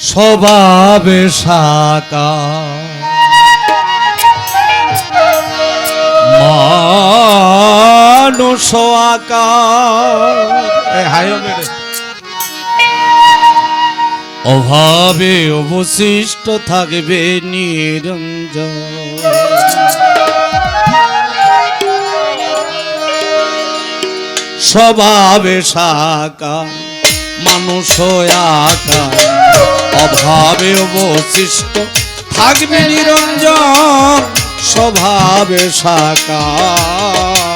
স্বভাবে সাকা। মানুষ মেরে অভাবে অবশিষ্ট থাকবে নিরঞ্জন। স্বভাবে সাকার মানুষ আকার অভাবে অবশিষ্ট থাকবে নিরঞ্জন স্বভাবে সাকার।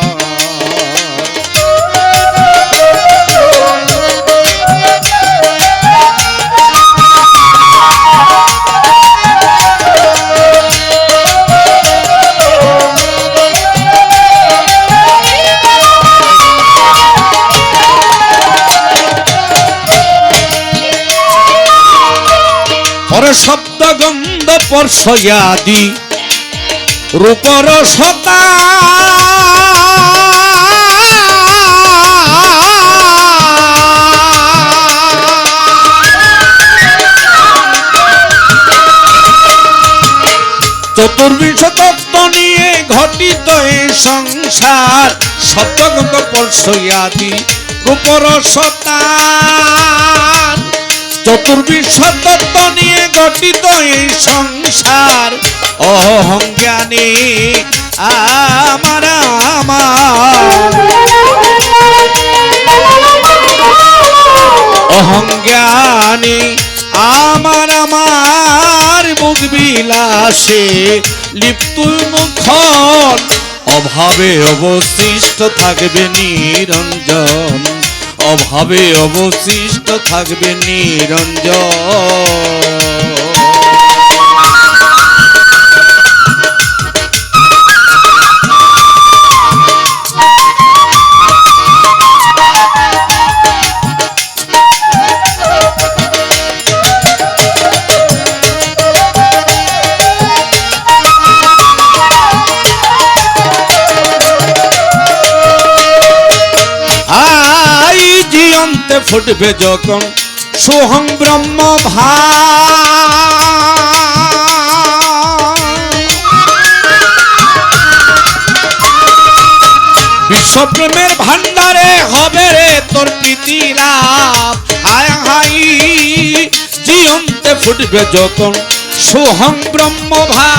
শব্দ গন্ধ পর্ষয়াদি রূপর সতা। চতুর্বিশ তত্ত্ব নিয়ে ঘটিত এই সংসার শব্দগন্ধ পর্ষয়াদি রূপর সতার চতুর্বিশ তত্ত্ব নিয়ে গঠিত এই সংসার। অহংজ্ঞানী আমার আমার। অহংজ্ঞানী আমার আমার মুখ বিলাসে লিপ্ত মুখন অভাবে অবশিষ্ট থাকবে নিরঞ্জন। অভাবে অবশিষ্ট থাকবে নিরঞ্জন। জিয়ন্তে যখন সোহং ব্রহ্ম ভা বিশ্বপ্রেমের ভান্ডারে হবে রে তোর প্রীতি হায় হাই জিয়ন্তে ফুটবে যখন সোহং ব্রহ্ম ভা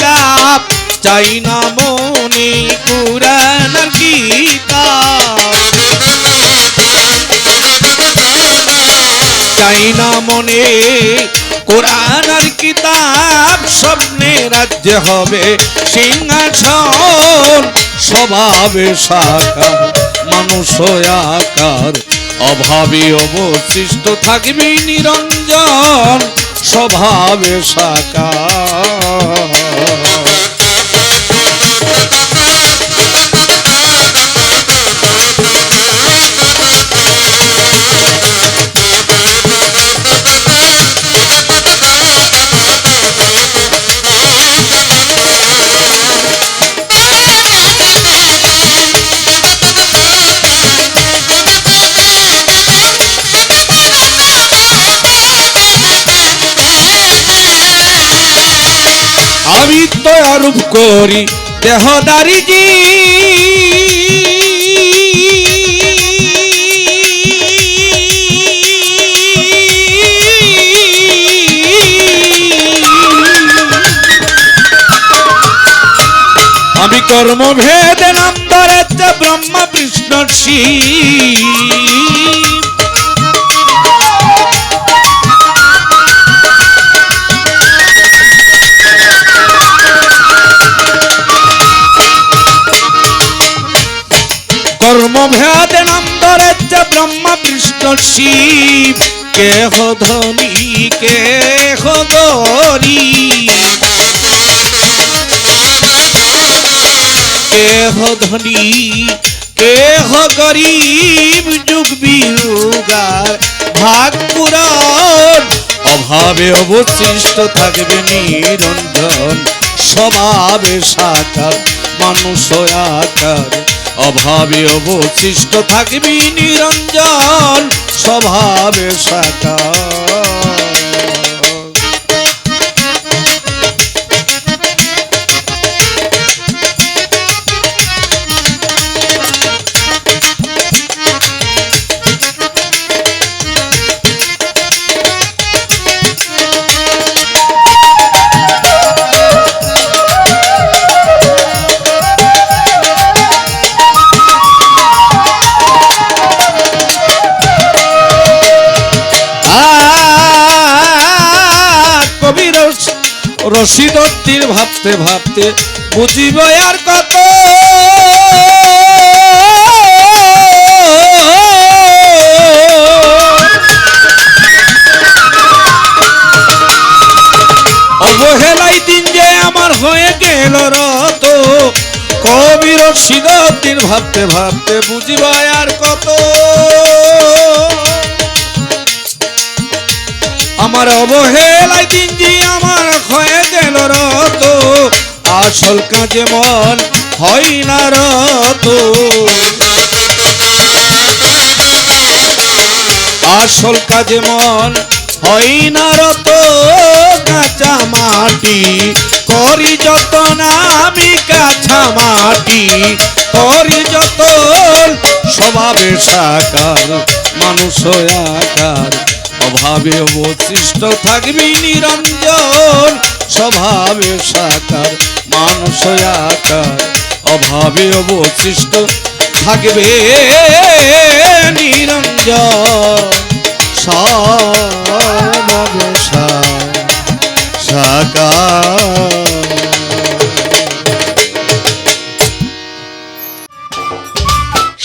লাভ। চাই না মনে চাই না মনে কোরআন আর কিতাব। স্বপ্নে রাজ্য হবে সিংহাসন। স্বভাবে সাকার, মানুষ আকার। অভাবে অবশিষ্ট থাকবি নিরঞ্জন। স্বভাবে সাকার। আমি তো আরোপ করি দেহদারি জি আমি কর্ম কর্মভেদ নাম ধরেছে ব্রহ্মা বিষ্ণু শিব। কেহ ধনী, কেহ গরিব। কেহ ধনী, কেহ গরিব, যুগ বিয়োগার ভাগ পুরাণ। অভাবে অবশিষ্ট থাকবে নিরঞ্জন স্বভাবে সাকার মানুষ আকার। অভাবে অবশিষ্ট থাকবি নিরঞ্জন স্বভাবে সাকার। রশিদত্তির ভাবতে ভাবতে বুঝিব আর কত। অবহেলাই দিন যে আমার হয়ে গেল রত। কবির রশিদত্তির ভাবতে ভাবতে বুঝিব আর কত। আমার অবহেলাই দিন যে গেল রত, আসল কাজে মন হয় না রত। আসল কাজে মন হয় না রত, কাঁচা মাটি করি যতন আমি, কাঁচা মাটি করি যত স্বভাবে সাকার, মানুষ আকার। অভাবে অবশিষ্ট থাকবি নিরঞ্জন স্বভাবে সাকার মানুষ আকার অভাবে অবশিষ্ট থাকবে নিরঞ্জন।